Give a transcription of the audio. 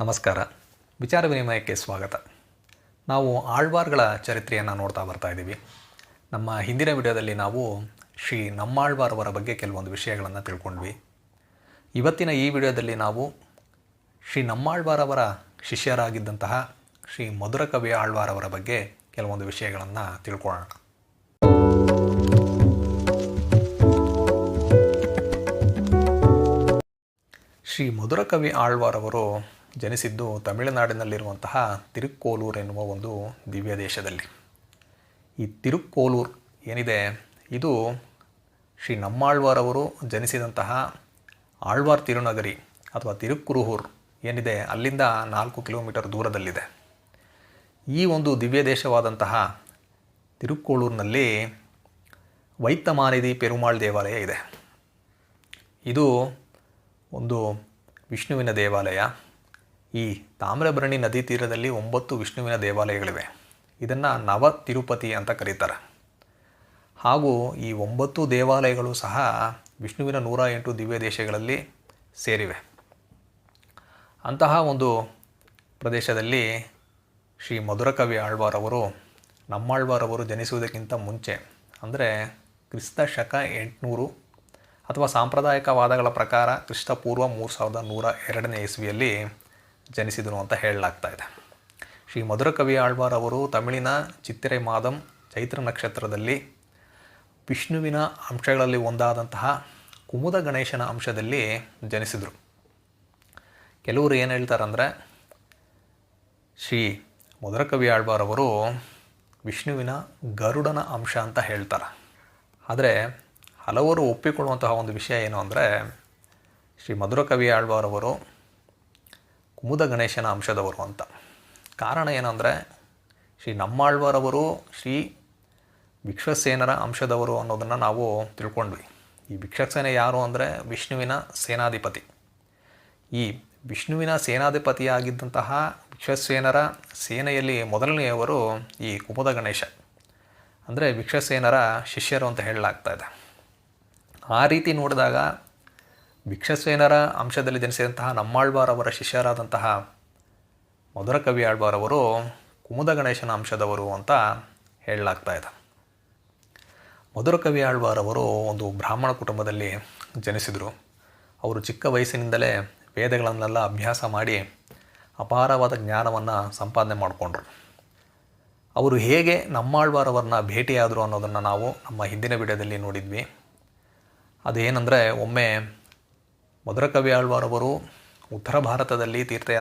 ನಮಸ್ಕಾರ. ವಿಚಾರ ವಿನಿಮಯಕ್ಕೆ ಸ್ವಾಗತ. ನಾವು ಆಳ್ವಾರ್ಗಳ ಚರಿತ್ರೆಯನ್ನು ನೋಡ್ತಾ ಬರ್ತಾ ಇದ್ದೀವಿ. ನಮ್ಮ ಹಿಂದಿನ ವಿಡಿಯೋದಲ್ಲಿ ನಾವು ಶ್ರೀ ನಮ್ಮಾಳ್ವಾರ್ ಅವರ ಬಗ್ಗೆ ಕೆಲವೊಂದು ವಿಷಯಗಳನ್ನು ತಿಳ್ಕೊಂಡ್ವಿ. ಇವತ್ತಿನ ಈ ವಿಡಿಯೋದಲ್ಲಿ ನಾವು ಶ್ರೀ ನಮ್ಮಾಳ್ವಾರ್ ಅವರ ಶಿಷ್ಯರಾಗಿದ್ದಂತಹ ಶ್ರೀ ಮಧುರಕವಿ ಆಳ್ವಾರ್ ಅವರ ಬಗ್ಗೆ ಕೆಲವೊಂದು ವಿಷಯಗಳನ್ನು ತಿಳ್ಕೊಳ್ಳೋಣ. ಶ್ರೀ ಮಧುರಕವಿ ಆಳ್ವಾರ್ ಅವರು ಜನಿಸಿದ್ದು ತಮಿಳುನಾಡಿನಲ್ಲಿರುವಂತಹ ತಿರುಕ್ಕೋಲೂರ್ ಎನ್ನುವ ಒಂದು ದಿವ್ಯ ದೇಶದಲ್ಲಿ. ಈ ತಿರುಕ್ಕೋಲೂರ್ ಏನಿದೆ? ಇದು ಶ್ರೀ ನಮ್ಮಾಳ್ವಾರವರು ಜನಿಸಿದಂತಹ ಆಳ್ವಾರ್ ತಿರುನಗರಿ ಅಥವಾ ತಿರುಕ್ಕುರುಹೂರ್ ಏನಿದೆ? ಅಲ್ಲಿಂದ ನಾಲ್ಕು ಕಿಲೋಮೀಟರ್ ದೂರದಲ್ಲಿದೆ. ಈ ಒಂದು ದಿವ್ಯ ದೇಶವಾದಂತಹ ತಿರುಕ್ಕೋಳೂರಿನಲ್ಲಿ ವೈತ್ತಮಾನಿದಿ ಪೆರುಮಾಳ್ ದೇವಾಲಯ ಇದೆ. ಇದು ಒಂದು ವಿಷ್ಣುವಿನ ದೇವಾಲಯ. ಈ ತಾಮ್ರಭರಣಿ ನದಿ ತೀರದಲ್ಲಿ ಒಂಬತ್ತು ವಿಷ್ಣುವಿನ ದೇವಾಲಯಗಳಿವೆ. ಇದನ್ನು ನವ ತಿರುಪತಿ ಅಂತ ಕರೀತಾರೆ. ಹಾಗೂ ಈ ಒಂಬತ್ತು ದೇವಾಲಯಗಳು ಸಹ ವಿಷ್ಣುವಿನ ನೂರ ಎಂಟು ದಿವ್ಯ ದೇಶಗಳಲ್ಲಿ ಸೇರಿವೆ. ಅಂತಹ ಒಂದು ಪ್ರದೇಶದಲ್ಲಿ ಶ್ರೀ ಮಧುರಕವಿ ಆಳ್ವಾರ್ ಅವರು ನಮ್ಮಾಳ್ವಾರ್ ಅವರು ಜನಿಸುವುದಕ್ಕಿಂತ ಮುಂಚೆ, ಅಂದರೆ ಕ್ರಿಸ್ತ ಶಕ ಎಂಟುನೂರು ಅಥವಾ ಸಾಂಪ್ರದಾಯಿಕ ವಾದಗಳ ಪ್ರಕಾರ ಕ್ರಿಸ್ತಪೂರ್ವ ಮೂರು ಸಾವಿರದ ನೂರ ಎರಡನೇ ಇಸ್ವಿಯಲ್ಲಿ ಜನಿಸಿದನು ಅಂತ ಹೇಳಲಾಗ್ತಾ ಇದೆ. ಶ್ರೀ ಮಧುರಕವಿ ಆಳ್ವಾರ್ ಅವರು ತಮಿಳಿನ ಚಿತ್ತಿರೆ ಮಾದಂ ಚೈತ್ರ ನಕ್ಷತ್ರದಲ್ಲಿ ವಿಷ್ಣುವಿನ ಅಂಶಗಳಲ್ಲಿ ಒಂದಾದಂತಹ ಕುಮುದ ಗಣೇಶನ ಅಂಶದಲ್ಲಿ ಜನಿಸಿದರು. ಕೆಲವರು ಏನು ಹೇಳ್ತಾರಂದರೆ, ಶ್ರೀ ಮಧುರಕವಿ ಆಳ್ವಾರ್ ಅವರು ವಿಷ್ಣುವಿನ ಗರುಡನ ಅಂಶ ಅಂತ ಹೇಳ್ತಾರೆ. ಆದರೆ ಹಲವರು ಒಪ್ಪಿಕೊಳ್ಳುವಂತಹ ಒಂದು ವಿಷಯ ಏನು ಅಂದರೆ, ಶ್ರೀ ಮಧುರಕವಿ ಆಳ್ವಾರ್ ಅವರು ಕುಮುದ ಗಣೇಶನ ಅಂಶದವರು ಅಂತ. ಕಾರಣ ಏನಂದರೆ, ಶ್ರೀ ನಮ್ಮಾಳ್ವರವರು, ಶ್ರೀ ಭಿಕ್ಷಸೇನರ ಅಂಶದವರು ಅನ್ನೋದನ್ನು ನಾವು ತಿಳ್ಕೊಂಡ್ವಿ. ಈ ಭಿಕ್ಷಸೇನೆ ಯಾರು ಅಂದರೆ, ವಿಷ್ಣುವಿನ ಸೇನಾಧಿಪತಿ. ಈ ವಿಷ್ಣುವಿನ ಸೇನಾಧಿಪತಿಯಾಗಿದ್ದಂತಹ ಭಿಕ್ಷಸೇನರ ಸೇನೆಯಲ್ಲಿ ಮೊದಲನೆಯವರು ಈ ಕುಮುದ ಗಣೇಶ. ಅಂದರೆ ಭಿಕ್ಷಸೇನರ ಶಿಷ್ಯರು ಅಂತ ಹೇಳಲಾಗ್ತಾ ಇದೆ. ಆ ರೀತಿ ನೋಡಿದಾಗ ವಿಶ್ವಸೇನರ ಅಂಶದಲ್ಲಿ ಜನಿಸಿದಂತಹ ನಮ್ಮಾಳ್ವಾರ್ ಅವರ ಶಿಷ್ಯರಾದಂತಹ ಮಧುರಕವಿ ಆಳ್ವಾರ್ ಅವರು ಕುಮುದ ಗಣೇಶನ ಅಂಶದವರು ಅಂತ ಹೇಳಲಾಗ್ತಾ ಇದೆ. ಮಧುರಕವಿ ಆಳ್ವಾರ್ ಅವರು ಒಂದು ಬ್ರಾಹ್ಮಣ ಕುಟುಂಬದಲ್ಲಿ ಜನಿಸಿದರು. ಅವರು ಚಿಕ್ಕ ವಯಸ್ಸಿನಿಂದಲೇ ವೇದಗಳನ್ನೆಲ್ಲ ಅಭ್ಯಾಸ ಮಾಡಿ ಅಪಾರವಾದ ಜ್ಞಾನವನ್ನು ಸಂಪಾದನೆ ಮಾಡಿಕೊಂಡ್ರು. ಅವರು ಹೇಗೆ ನಮ್ಮಾಳ್ವಾರ್ ಅವರನ್ನ ಭೇಟಿಯಾದರು ಅನ್ನೋದನ್ನು ನಾವು ನಮ್ಮ ಹಿಂದಿನ ವಿಡಿಯೋದಲ್ಲಿ ನೋಡಿದ್ವಿ. ಅದೇನೆಂದರೆ ಒಮ್ಮೆ ಮಧುರಕವಿ ಆಳ್ವಾರ್ ಅವರು ಉತ್ತರ ಭಾರತದಲ್ಲಿ ತೀರ್ಥಯಾತ್ರೆ